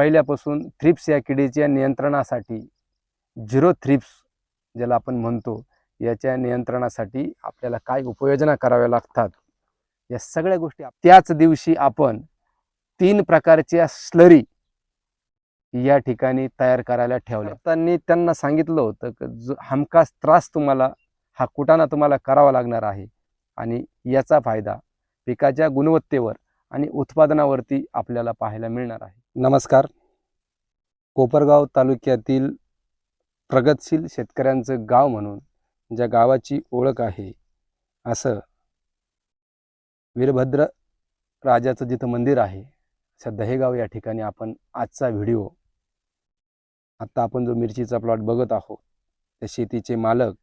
पहिल्यापासून थ्रिप्स या किडीच्या नियंत्रणासाठी झिरो थ्रिप्स ज्याला आपण म्हणतो याच्या नियंत्रणासाठी आपल्याला काय उपाययोजना कराव्या लागतात? या सगळ्या गोष्टी त्याच दिवशी आपण तीन प्रकारच्या स्लरी या ठिकाणी तयार करायला ठेवल्या. त्यांनी त्यांना सांगितलं होतं की जो हमखास त्रास तुम्हाला हा कुटाणा तुम्हाला करावा लागणार आहे. आणि याचा फायदा पिकाच्या गुणवत्तेवर आणि उत्पादनावरती आपल्याला पाहायला मिळणार आहे. नमस्कार. कोपरगाव तालुक्यातील प्रगतशील शेतकऱ्यांचं गाव म्हणून ज्या गावाची ओळख आहे असं वीरभद्र राजाचं जिथं मंदिर आहे अशा दहेगाव या ठिकाणी आपण आजचा व्हिडिओ आत्ता आपण जो मिरचीचा प्लॉट बघत आहोत त्या शेतीचे मालक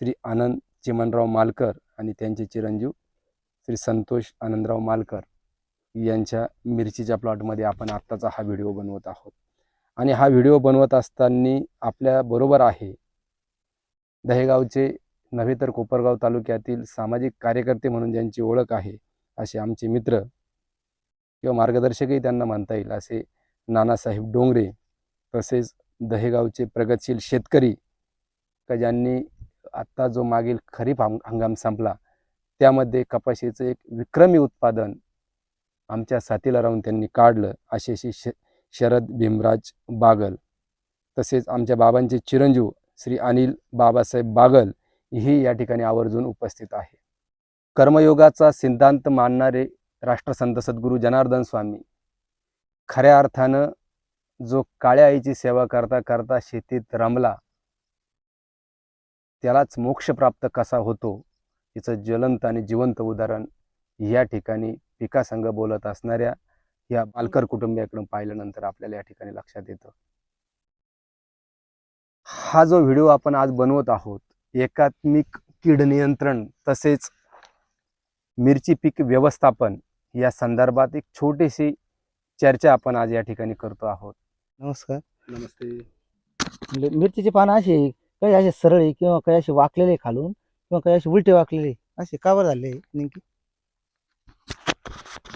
श्री आनंद चिमनराव मालकर आणि त्यांचे चिरंजीव श्री संतोष आनंदराव मालकर यांच्या मिरचीच्या प्लॉटमध्ये आपण आत्ताचा हा व्हिडिओ बनवत आहोत. आणि हा व्हिडिओ बनवत असताना आपल्या बरोबर आहे दहेगावचे नव्हे तर कोपरगाव तालुक्यातील सामाजिक कार्यकर्ते म्हणून ज्यांची ओळख आहे असे आमचे मित्र किंवा मार्गदर्शकही त्यांना म्हणता येईल असे नानासाहेब डोंगरे तसेच दहेगावचे प्रगतशील शेतकरी का ज्यांनी आत्ता जो मागील खरीप हंगाम संपला त्यामध्ये कपाशीचं एक विक्रमी उत्पादन आमच्या साथीला राहून त्यांनी काढलं. असे श शरद भीमराज बागल. तसेच आमच्या बाबांचे चिरंजीव श्री अनिल बाबासाहेब बागल ही या ठिकाणी आवर्जून उपस्थित आहे. कर्मयोगाचा सिद्धांत मानणारे राष्ट्रसंत सद्गुरू जनार्दन स्वामी. खऱ्या अर्थानं जो काळ्या आईची सेवा करता करता शेतीत रमला त्यालाच मोक्ष प्राप्त कसा होतो? याचं ज्वलंत आणि जिवंत उदाहरण या ठिकाणी पिकासंघ बोलत असणाऱ्या या बालकर कुटुंबियाकडून पाहिल्यानंतर आपल्याला या ठिकाणी लक्षात येतं. हा जो व्हिडिओ आपण आज बनवत आहोत एकात्मिक कीड नियंत्रण तसेच मिरची पीक व्यवस्थापन या संदर्भात एक छोटीशी चर्चा आपण आज या ठिकाणी करतो आहोत. नमस्कार. नमस्ते. म्हणजे मिरचीचे पानं असे काही असे सरळे किंवा काही असे वाकलेले खालून किंवा काही असे उलटे वाकलेले असे का बरं झाले नेमकी?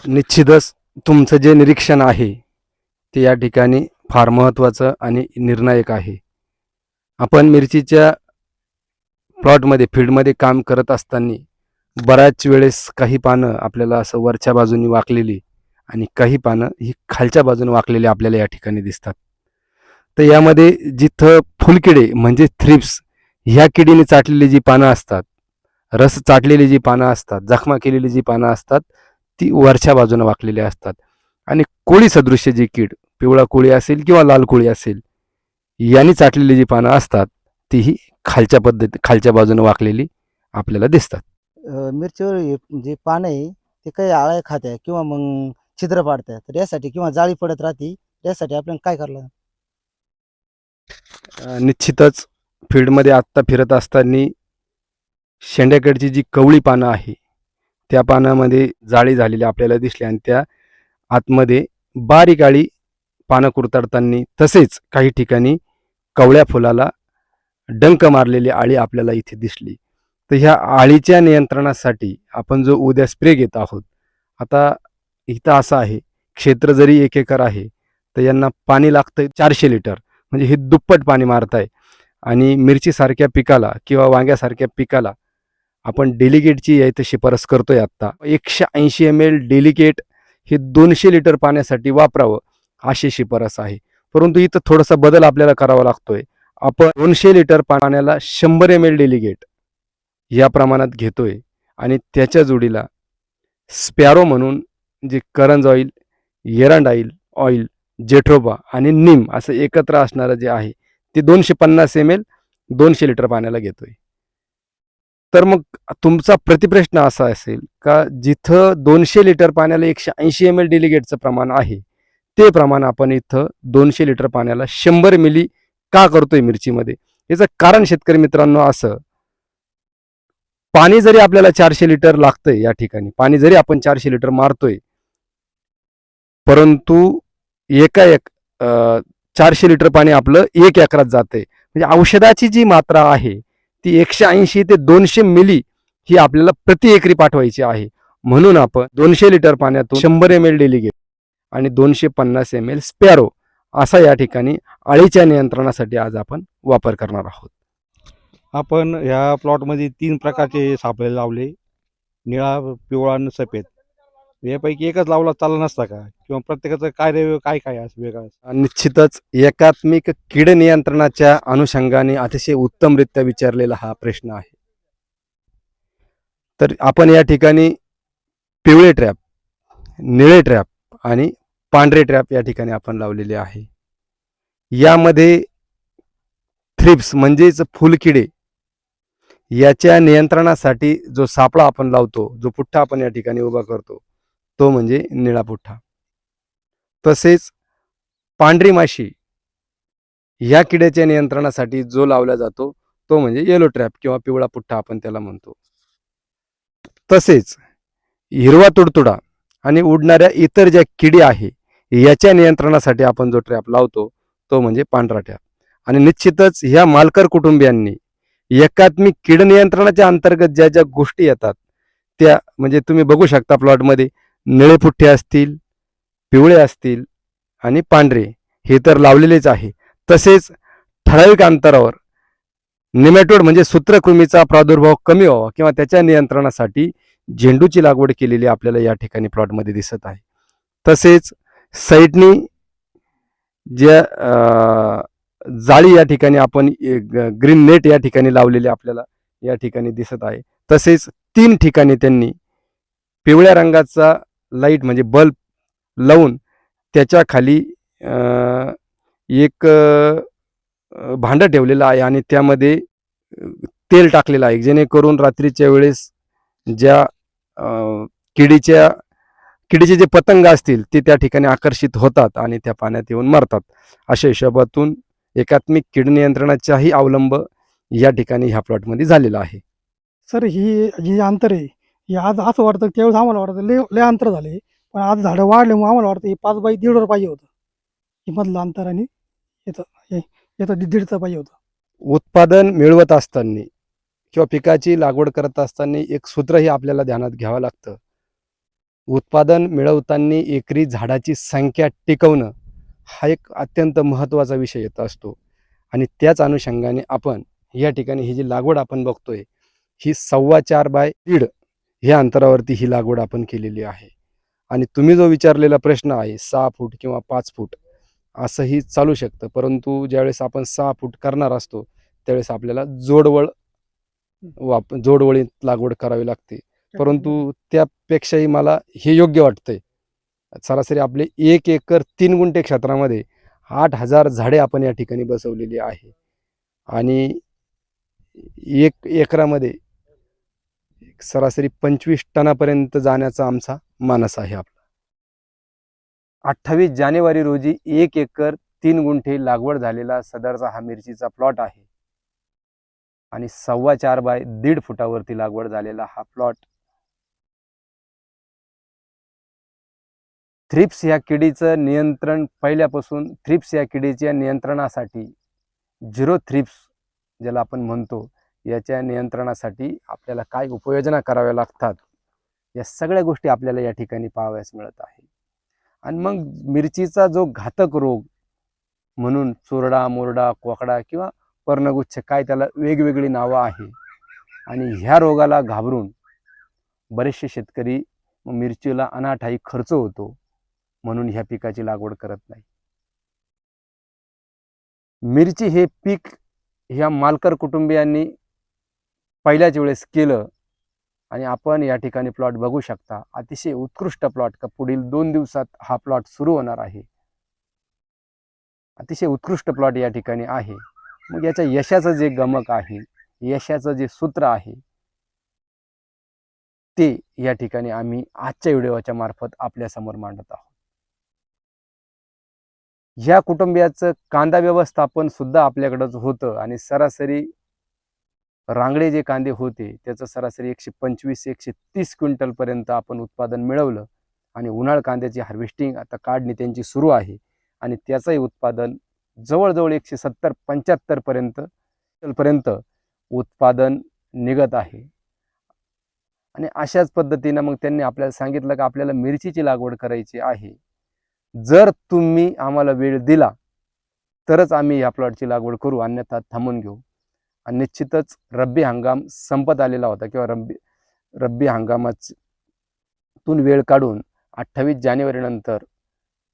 निश्चितच तुमचं जे निरीक्षण आहे ते या ठिकाणी फार महत्त्वाचं आणि निर्णायक आहे. आपण मिरचीच्या प्लॉटमध्ये फील्डमध्ये काम करत असताना बऱ्याच वेळेस काही पानं आपल्याला असं वरच्या बाजूनी वाकलेली आणि काही पानं ही खालच्या बाजूने वाकलेली आपल्याला या ठिकाणी दिसतात. तर यामध्ये जिथं फुलकिडे म्हणजे थ्रिप्स ह्या किडीने चाटलेली जी पानं असतात रस चाटलेली जी पानं असतात जखमा केलेली जी पानं असतात ती वरच्या बाजूने वाकलेली असतात. आणि कोळी सदृश्य जी कीड पिवळा कोळी असेल किंवा लाल कोळी असेल यांनी चाटलेली जी पानं असतात तीही खालच्या पद्धती खालच्या बाजूने वाकलेली आपल्याला दिसतात. मिरचीवर जे पानं आहे ते काही आळ्या खात्या किंवा मग छिद्र पाडतात तर यासाठी किंवा जाळी पडत राहते यासाठी आपल्याला काय करायला निश्चितच फील्डमध्ये आत्ता फिरत असताना शेंड्याकडची जी कवळी पानं आहे त्या पानामध्ये जाळी झालेली आपल्याला दिसली आणि त्या आतमध्ये बारीक आळी पानं कुरताडताना तसेच काही ठिकाणी कवळ्या फुलाला डंक मारलेली आळी आपल्याला इथे दिसली. तर ह्या आळीच्या नियंत्रणासाठी आपण जो उद्या स्प्रे घेत आहोत आता इथं असं आहे क्षेत्र जरी एक एकर आहे तर यांना पाणी लागतं चारशे लिटर. म्हणजे हे दुप्पट पाणी मारताय. आणि मिरचीसारख्या पिकाला किंवा वांग्यासारख्या पिकाला आपण डेलिकेटची या इथं शिफारस करतोय आत्ता. एकशे ऐंशी एम एल डेलिकेट हे दोनशे लिटर पाण्यासाठी वापरावं अशी शिफारस आहे. परंतु इथं थोडासा बदल आपल्याला करावा लागतोय. आपण दोनशे लिटर पाण्याला शंभर एम एल डेलिकेट या प्रमाणात घेतोय आणि त्याच्या जोडीला स्पॅरो म्हणून जे करंज ऑइल एरंड ऑइल ऑइल जेठोबा आणि निम असं एकत्र असणारं जे आहे ते दोनशे पन्नास एम एल दोनशे लिटर पाण्याला घेतोय. तर मग तुमचा प्रतिप्रश्न असा असेल का जिथं दोनशे लिटर पाण्याला एकशे ऐंशी एम एल डेलिगेटचं प्रमाण आहे ते प्रमाण आपण इथं दोनशे लिटर पाण्याला शंभर मिली का करतोय मिरचीमध्ये? याचं कारण शेतकरी मित्रांनो असं पाणी जरी आपल्याला चारशे लिटर लागतंय या ठिकाणी पाणी जरी आपण चारशे लिटर मारतोय परंतु एका एक चारशे लिटर पाणी आपलं एक एकरात जाते म्हणजे औषधाची जी मात्रा आहे ती एकशे ऐंशी ते दोनशे मिली ही आपल्याला प्रति एकरी पाठवायची आहे. म्हणून आपण दोनशे लिटर पाण्यातून शंभर एम एल डेलिगेट आणि दोनशे पन्नास एम एल स्पॅरो असा या ठिकाणी अळीच्या नियंत्रणासाठी आज आपण वापर करणार आहोत. आपण ह्या प्लॉटमध्ये तीन प्रकारचे सापळे लावले. निळा पिवळा आणि सफेद. यापैकी एकच लावला चालला नसता का? किंवा प्रत्येकाचं कार्य काय काय असं वेगळं निश्चितच एकात्मिक कीड नियंत्रणाच्या अनुषंगाने अतिशय उत्तमरित्या विचारलेला हा प्रश्न आहे. तर आपण या ठिकाणी पिवळे ट्रॅप निळे ट्रॅप आणि पांढरे ट्रॅप या ठिकाणी आपण लावलेले आहे. यामध्ये थ्रिप्स म्हणजेच फुलकिडे याच्या नियंत्रणासाठी जो सापळा आपण लावतो जो पुठ्ठा आपण या ठिकाणी उभा करतो तो म्हणजे निळा पुठ्ठा तसेच पांढरी माशी ह्या किड्याच्या नियंत्रणासाठी जो लावला जातो तो म्हणजे येलो ट्रॅप किंवा पिवळा पुठ्ठा आपण त्याला म्हणतो. तसेच हिरवा तुडतुडा आणि उडणाऱ्या इतर ज्या किडी आहे याच्या नियंत्रणासाठी आपण जो ट्रॅप लावतो तो म्हणजे पांढरा ट्रॅप आणि निश्चितच ह्या मालकर कुटुंबियांनी एकात्मिक कीड नियंत्रणाच्या अंतर्गत ज्या ज्या गोष्टी येतात त्या म्हणजे तुम्ही बघू शकता प्लॉटमध्ये निळे पुठ्ठे असतील पिवळे असतील आणि पांढरे हे तर लावलेलेच आहे. तसेच ठराविक अंतरावर निमॅटोड म्हणजे सूत्रकृमीचा प्रादुर्भाव कमी व्हावा किंवा त्याच्या नियंत्रणासाठी झेंडूची लागवड केलेली आपल्याला या ठिकाणी प्लॉटमध्ये दिसत आहे. तसेच साईडनी ज्या जाळी या ठिकाणी आपण ग्रीन नेट या ठिकाणी लावलेली आपल्याला या ठिकाणी दिसत आहे. तसेच तीन ठिकाणी त्यांनी पिवळ्या रंगाचा लाइट म्हणजे बल्ब लावून त्याच्याखाली एक भांडं ठेवलेलं आहे आणि त्यामध्ये तेल टाकलेलं आहे. जेणेकरून रात्रीच्या वेळेस ज्या किडीच्या किडीचे जे पतंग असतील ते त्या ठिकाणी आकर्षित होतात आणि त्या पाण्यात येऊन मरतात. अशा हिशोबातून एकात्मिक कीड नियंत्रणाचाही अवलंब या ठिकाणी ह्या प्लॉटमध्ये झालेला आहे. सर ही जी अंतर आहे. हे आज असं वाटतं त्यावेळेस आम्हाला वाटतं लय लय अंतर झाले. पण आज झाडं वाढल्यामुळे आम्हाला वाटतं हे पाच बाय दीडवर पाहिजे होतं. हे मधलं अंतर आणि याचं हे याचं दीडचं पाहिजे होतं. उत्पादन मिळवत असताना किंवा पिकाची लागवड करत असताना एक सूत्रही आपल्याला ध्यानात घ्यावं लागतं. उत्पादन मिळवताना एकरी झाडाची संख्या टिकवणं हा एक अत्यंत महत्त्वाचा विषय येत असतो. आणि त्याच अनुषंगाने आपण या ठिकाणी ही जी लागवड आपण बघतोय ही सव्वा चार बाय दीड ह्या अंतरावरती ही लागवड आपण केलेली आहे. आणि तुम्ही जो विचारलेला प्रश्न आहे सहा फूट किंवा पाच फूट असंही चालू शकतं. परंतु ज्यावेळेस आपण सहा फूट करणार असतो त्यावेळेस आपल्याला जोडवळ वाप जोडवळीत लागवड करावी लागते. परंतु त्यापेक्षाही मला हे योग्य वाटतंय. सरासरी आपले एक एकर तीन गुंठे क्षेत्रामध्ये आठ हजार झाडे आपण या ठिकाणी बसवलेली आहे. आणि एक एकरामध्ये सरासरी पंचवीस टनापर्यंत जाण्याचा आमचा मानस आहे आपला. अठ्ठावीस जानेवारी रोजी एक एकर तीन गुंठे लागवड झालेला सदरचा हा मिरचीचा प्लॉट आहे. आणि सव्वा चार बाय दीड फुटावरती लागवड झालेला हा प्लॉट थ्रिप्स या किडीचं नियंत्रण पहिल्यापासून थ्रिप्स या किडीच्या नियंत्रणासाठी झिरो थ्रिप्स ज्याला आपण म्हणतो याच्या नियंत्रणासाठी आपल्याला काय उपाययोजना कराव्या लागतात या सगळ्या गोष्टी आपल्याला या ठिकाणी पाहाव्यास मिळत आहे. आणि मग मिरचीचा जो घातक रोग म्हणून चोरडा मोरडा कोकडा किंवा पर्णगुच्छ काय त्याला वेगवेगळी नावं आहे. आणि ह्या रोगाला घाबरून बरेचसे शेतकरी मिरचीला अनाठाई खर्च होतो म्हणून ह्या पिकाची लागवड करत नाही. मिरची हे पीक ह्या मालकर कुटुंबियांनी पहिल्याच वेळेस केलं आणि आपण या ठिकाणी प्लॉट बघू शकता. अतिशय उत्कृष्ट प्लॉट का पुढील दोन दिवसात हा प्लॉट सुरू होणार आहे. अतिशय उत्कृष्ट प्लॉट या ठिकाणी आहे. मग याच्या यशाचं जे गमक आहे यशाचं जे सूत्र आहे ते या ठिकाणी आम्ही आजच्या व्हिडिओच्या मार्फत आपल्यासमोर मांडत आहोत. ह्या कुटुंबियाचं कांदा व्यवस्थापन सुद्धा आपल्याकडंच होतं आणि सरासरी रांगडे जे कांदे होते त्याचं सरासरी एकशे पंचवीस एकशे तीस क्विंटलपर्यंत आपण उत्पादन मिळवलं आणि उन्हाळ कांद्याची हार्वेस्टिंग आता काढणी त्यांची सुरू आहे आणि त्याचंही उत्पादन जवळजवळ एकशे सत्तर पंच्याहत्तर पर्यंत पर्यंत उत्पादन निघत आहे. आणि अशाच पद्धतीनं मग त्यांनी आपल्याला सांगितलं की आपल्याला मिरचीची लागवड करायची आहे. जर तुम्ही आम्हाला वेळ दिला तरच आम्ही या प्लॉटची लागवड करू अन्यथा थांबून घेऊ. आणि निश्चितच रब्बी हंगाम संपत आलेला होता किंवा रब्बी रब्बी हंगामातून वेळ काढून अठ्ठावीस जानेवारीनंतर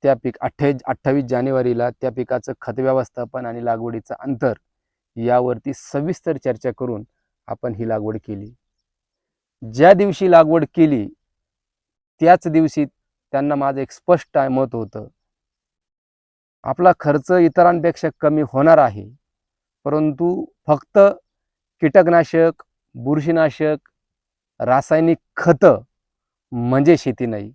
त्या पीक अठ्ठावीस अठ्ठावीस जानेवारीला त्या पिकाचं खत व्यवस्थापन आणि लागवडीचं अंतर यावरती सविस्तर चर्चा करून आपण ही लागवड केली. ज्या दिवशी लागवड केली त्याच दिवशी त्यांना माझं एक स्पष्ट मत होतं. आपला खर्च इतरांपेक्षा कमी होणार आहे परंतु फक्त कीटकनाशक बुरशीनाशक रासायनिक खतं म्हणजे शेती नाही.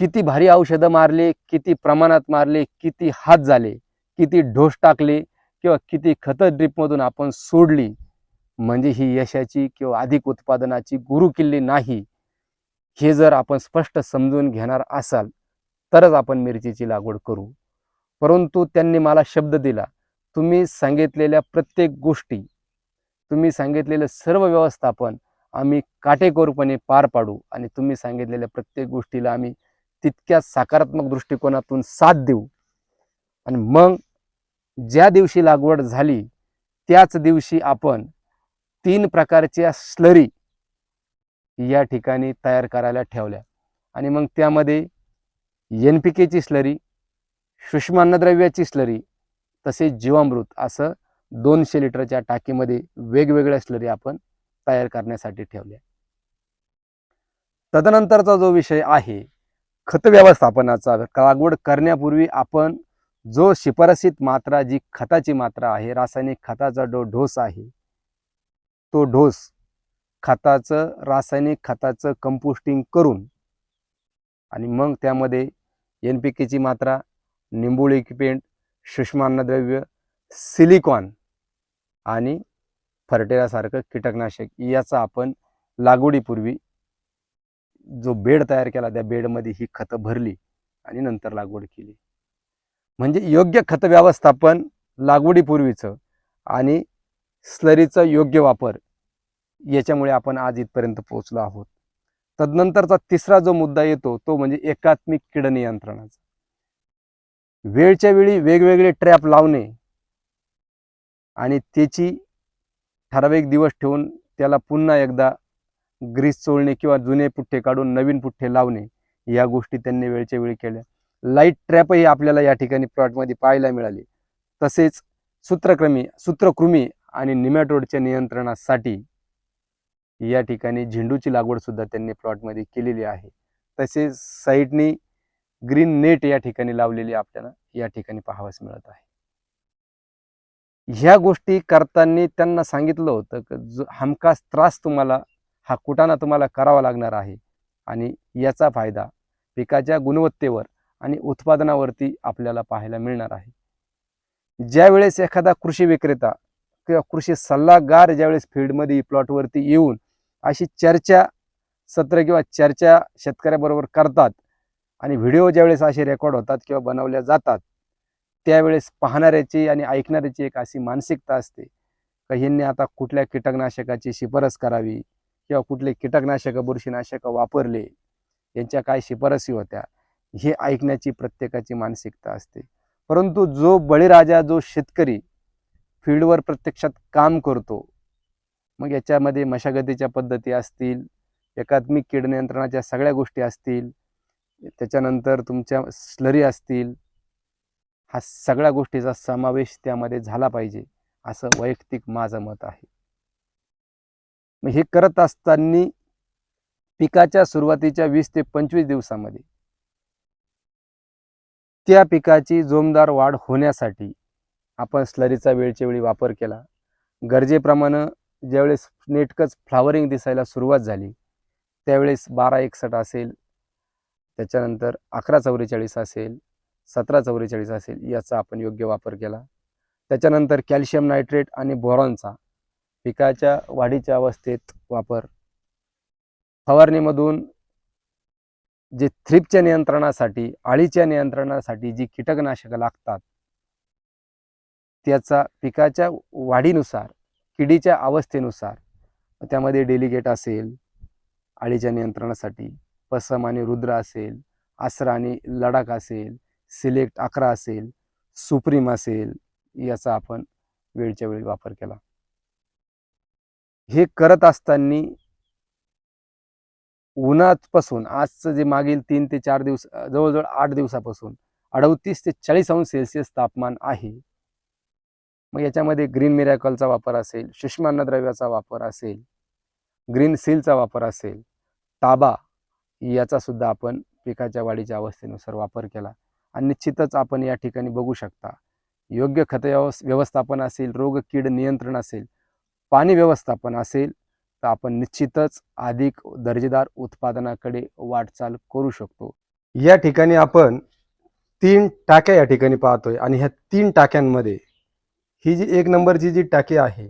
किती भारी औषधं मारले किती प्रमाणात मारले किती हात झाले किती ढोस टाकले किंवा किती खतं ड्रीपमधून आपण सोडली म्हणजे ही यशाची किंवा अधिक उत्पादनाची गुरुकिल्ली नाही. हे जर आपण स्पष्ट समजून घेणार असाल तरच आपण मिरचीची लागवड करू. परंतु त्यांनी मला शब्द दिला तुम्ही सांगितलेल्या प्रत्येक गोष्टी तुम्ही सांगितलेलं सर्व व्यवस्थापन आम्ही काटेकोरपणे पार पाडू आणि तुम्ही सांगितलेल्या प्रत्येक गोष्टीला आम्ही तितक्या सकारात्मक दृष्टिकोनातून साथ देऊ. आणि मग ज्या दिवशी लागवड झाली त्याच दिवशी आपण तीन प्रकारच्या स्लरी या ठिकाणी तयार करायला ठेवल्या. आणि मग त्यामध्ये एन पी केची स्लरी सूक्ष्म अन्नद्रव्याची स्लरी तसेच जीवामृत असं दोनशे लिटरच्या टाकीमध्ये वेगवेगळ्या स्लरी आपण तयार करण्यासाठी ठेवल्या. तदनंतरचा जो विषय आहे खत व्यवस्थापनाचा लागवड करण्यापूर्वी आपण जो शिफारसीत मात्रा जी खताची मात्रा आहे रासायनिक खताचा जो ढोस आहे तो ढोस खताचं रासायनिक खताचं कंपोस्टिंग करून आणि मग त्यामध्ये एन पी केची मात्रा निंबुळी पेंट सूक्ष्म अन्नद्रव्य सिलिकॉन आणि फर्टेरासारखं कीटकनाशक याचा आपण लागवडीपूर्वी जो बेड तयार केला त्या बेडमध्ये ही खतं भरली आणि नंतर लागवड केली. म्हणजे योग्य खत व्यवस्थापन लागवडीपूर्वीचं आणि स्लरीचा योग्य वापर याच्यामुळे आपण आज इथपर्यंत पोहोचलो आहोत. तदनंतरचा तिसरा जो मुद्दा येतो तो म्हणजे एकात्मिक कीड नियंत्रणाचा. वेळच्या वेळी वेगवेगळे ट्रॅप लावणे आणि त्याची ठराविक दिवस ठेवून त्याला पुन्हा एकदा ग्रीस चोळणे किंवा जुने पुठ्ठे काढून नवीन पुठ्ठे लावणे या गोष्टी त्यांनी वेळच्या वेळी केल्या. लाइट ट्रॅपही आपल्याला या ठिकाणी प्लॉटमध्ये पाहायला मिळाली. तसेच सूत्रक्रमी सूत्रकृमी आणि निमॅटोडच्या नियंत्रणासाठी या ठिकाणी झेंडूची लागवड सुद्धा त्यांनी प्लॉटमध्ये केलेली आहे. तसेच साईडनी ग्रीन नेट या ठिकाणी लावलेली आपल्याला या ठिकाणी पाहावयास मिळत आहे. ह्या गोष्टी करताना त्यांना सांगितलं होतं की जो हमखास त्रास तुम्हाला हा कुटाणा तुम्हाला करावा लागणार आहे आणि याचा फायदा पिकाच्या गुणवत्तेवर आणि उत्पादनावरती आपल्याला पाहायला मिळणार आहे. ज्यावेळेस एखादा कृषी विक्रेता किंवा कृषी सल्लागार ज्यावेळेस फील्डमध्ये प्लॉटवरती येऊन अशी चर्चा सत्र किंवा चर्चा शेतकऱ्याबरोबर करतात आणि व्हिडिओ ज्यावेळेस असे रेकॉर्ड होतात किंवा बनवल्या जातात त्यावेळेस पाहणाऱ्याची आणि ऐकणाऱ्याची एक अशी मानसिकता असते. का ह्यांनी आता कुठल्या कीटकनाशकाची शिफारस करावी किंवा कुठले कीटकनाशक बुरशीनाशक वापरले यांच्या काय शिफारसी होत्या हे ऐकण्याची प्रत्येकाची मानसिकता असते. परंतु जो बळीराजा जो शेतकरी फील्डवर प्रत्यक्षात काम करतो मग याच्यामध्ये मशागतीच्या पद्धती असतील एकात्मिक कीड नियंत्रणाच्या सगळ्या गोष्टी असतील त्याच्यानंतर तुमच्या स्लरी असतील हा सगळ्या गोष्टीचा समावेश त्यामध्ये झाला पाहिजे असं वैयक्तिक माझं मत आहे. मग हे करत असताना पिकाच्या सुरुवातीच्या वीस ते पंचवीस दिवसामध्ये त्या पिकाची जोमदार वाढ होण्यासाठी आपण स्लरीचा वेळच्या वेळी वापर केला. गरजेप्रमाणे ज्यावेळेस नेटकंच फ्लावरिंग दिसायला सुरुवात झाली त्यावेळेस बारा एकसठ असेल त्याच्यानंतर अकरा चौवेचाळीस असेल सतरा चौवेचाळीस असेल याचा आपण योग्य वापर केला. त्याच्यानंतर कॅल्शियम नायट्रेट आणि बोरॉनचा पिकाच्या वाढीच्या अवस्थेत वापर. फवारणीमधून जे थ्रिपच्या नियंत्रणासाठी आळीच्या नियंत्रणासाठी जी कीटकनाशकं लागतात त्याचा पिकाच्या वाढीनुसार किडीच्या अवस्थेनुसार त्यामध्ये डेलिगेट असेल आळीच्या नियंत्रणासाठी पसम आणि रुद्र असेल आसरा आणि लडाख असेल सिलेक्ट अकरा असेल सुप्रीम असेल याचा आपण वेळच्या वेळी वापर केला. हे करत असताना उन्हापासून आजचं जे मागील तीन ते चार दिवस जवळजवळ आठ दिवसापासून अडतीस ते चाळीस अंश सेल्सिअस तापमान आहे. मग याच्यामध्ये ग्रीन मिरॅकलचा वापर असेल सूक्ष्म अन्नद्रव्याचा वापर असेल ग्रीन सीलचा वापर असेल ताबा याचा सुद्धा आपण पिकाच्या वाढीच्या अवस्थेनुसार वापर केला. आणि निश्चितच आपण या ठिकाणी बघू शकता योग्य खत व्यवस्थापन असेल रोग कीड नियंत्रण असेल पाणी व्यवस्थापन असेल तर आपण निश्चितच अधिक दर्जेदार उत्पादनाकडे वाटचाल करू शकतो. या ठिकाणी आपण तीन टाक्या या ठिकाणी पाहतोय आणि ह्या तीन टाक्यांमध्ये ही जी एक नंबरची जी टाकी आहे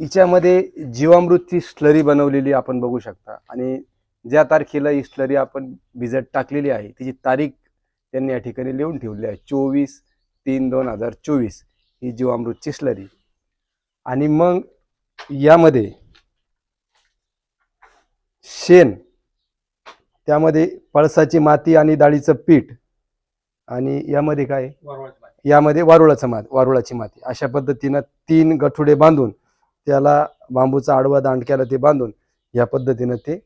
हिच्यामध्ये जीवामृतची स्लरी बनवलेली आपण बघू शकता. आणि ज्या तारखेला ही स्लरी आपण भिजत टाकलेली आहे तिची तारीख त्यांनी या ठिकाणी लिहून ठेवली आहे. चोवीस तीन दोन हजार चोवीस ही जीवामृतची स्लरी आणि मग यामध्ये शेण त्यामध्ये पळसाची माती आणि डाळीचं पीठ आणि यामध्ये काय? यामध्ये वारुळाचं मात वारुळाची माती. अशा पद्धतीनं तीन गठुडे बांधून त्याला बांबूचा आडवा दांडक्याला ते बांधून या पद्धतीनं ते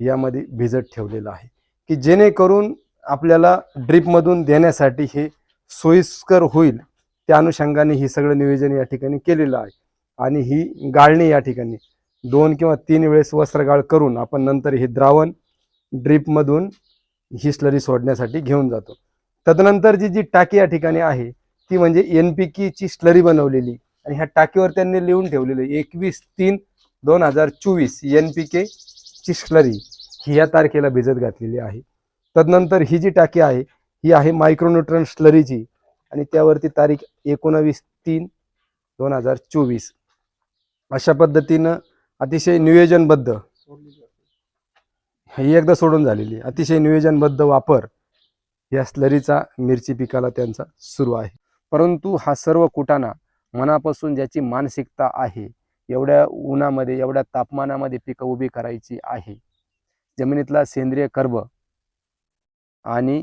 यामध्ये भिजत ठेवलेलं आहे. की जेणेकरून आपल्याला ड्रीपमधून देण्यासाठी हे सोयीस्कर होईल त्या अनुषंगाने ही सगळं नियोजन या ठिकाणी केलेलं आहे. आणि ही गाळणी या ठिकाणी दोन किंवा तीन वेळेस वस्त्रगाळ करून आपण नंतर हे द्रावण ड्रीपमधून ही स्लरी सोडण्यासाठी घेऊन जातो. तदनंतर जी जी टाकी या ठिकाणी आहे ती म्हणजे एन पी कीची स्लरी बनवलेली. आणि ह्या टाकीवर त्यांनी लिहून ठेवलेली एकवीस तीन दोन हजार चोवीस एन पी के ची स्लरी ही या तारखेला भिजत घातलेली आहे. तदनंतर ही जी टाकी आहे ही आहे मायक्रोन्यूट्रन स्लरीची आणि त्यावरती तारीख एकोणावीस तीन दोन हजार चोवीस. अशा पद्धतीनं अतिशय नियोजनबद्ध ही एकदा सोडून झालेली अतिशय नियोजनबद्ध वापर या स्लरीचा मिरची पिकाला त्यांचा सुरू आहे. परंतु हा सर्व कुटाणा मनापासून ज्याची मानसिकता आहे एवढ्या उन्हामध्ये एवढ्या तापमानामध्ये पिकं उभी करायची आहे. जमिनीतला सेंद्रिय कर्ब आणि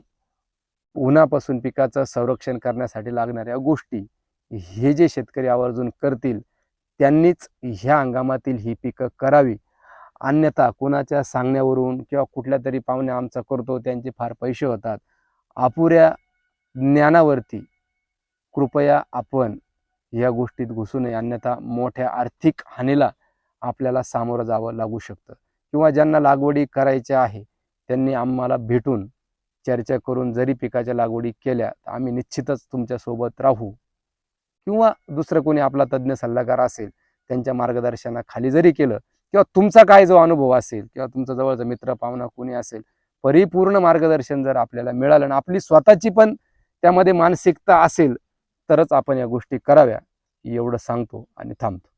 उन्हापासून पिकाचं संरक्षण करण्यासाठी लागणाऱ्या गोष्टी हे जे शेतकरी आवर्जून करतील त्यांनीच ह्या हंगामातील ही पिकं करावी. अन्यथा कोणाच्या सांगण्यावरून किंवा कुठल्या तरी पाहुणे आमचा करतो त्यांचे फार पैसे होतात. अपुऱ्या ज्ञानावरती कृपया आपण या गोष्टीत घुसू नये. अन्यथा मोठ्या आर्थिक हानीला आपल्याला सामोरं जावं लागू शकतं. किंवा ज्यांना लागवडी करायच्या आहे त्यांनी आम्हाला भेटून चर्चा करून जरी पिकाच्या लागवडी केल्या तर आम्ही निश्चितच तुमच्यासोबत राहू. किंवा दुसरं कोणी आपला तज्ज्ञ सल्लागार असेल त्यांच्या मार्गदर्शनाखाली जरी केलं किंवा तुमचा काय जो अनुभव असेल किंवा तुमचा जवळचा मित्र पाहुणा कोणी असेल परिपूर्ण मार्गदर्शन जर आपल्याला मिळालं आणि आपली स्वतःची पण त्यामध्ये मानसिकता असेल तरच आपण या गोष्टी कराव्या एवढं सांगतो आणि थांबतो.